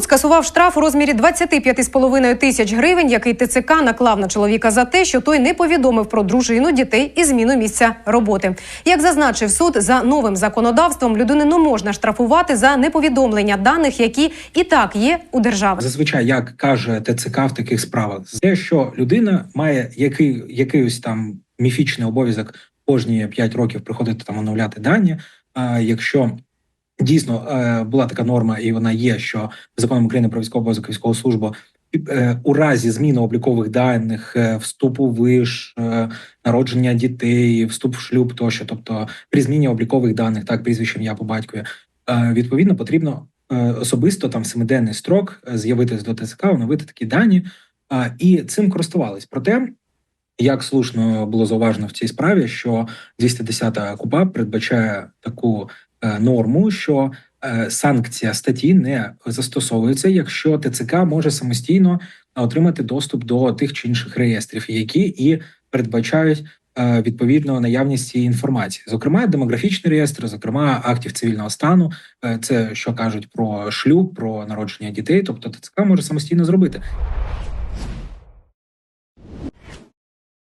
Суд скасував штраф у розмірі 25,5 тисяч гривень, який ТЦК наклав на чоловіка за те, що той не повідомив про дружину, дітей і зміну місця роботи. Як зазначив суд, за новим законодавством людину не можна штрафувати за неповідомлення даних, які і так є у держави. Зазвичай, як каже ТЦК в таких справах, те, що людина має який, якийсь там міфічний обов'язок кожні 5 років приходити там оновляти дані. А якщо дійсно е, була така норма, і вона є, що законом України про військовий обов'язок військову службу. е, У разі зміни облікових даних, е, вступу виш, народження дітей, вступ в шлюб тощо, тобто при зміні облікових даних, так прізвище ім'я по батькові, відповідно потрібно особисто там семиденний строк з'явитись до ТЦК, оновити такі дані, і цим користувались. Проте, як слушно було зауважено в цій справі, що 210 КУПАП передбачає таку норму, що е, санкція статті не застосовується, якщо ТЦК може самостійно отримати доступ до тих чи інших реєстрів, які і передбачають е, відповідно наявність цієї інформації, зокрема демографічний реєстр, зокрема актів цивільного стану. Е, Це що кажуть про шлюб, про народження дітей, тобто ТЦК може самостійно зробити.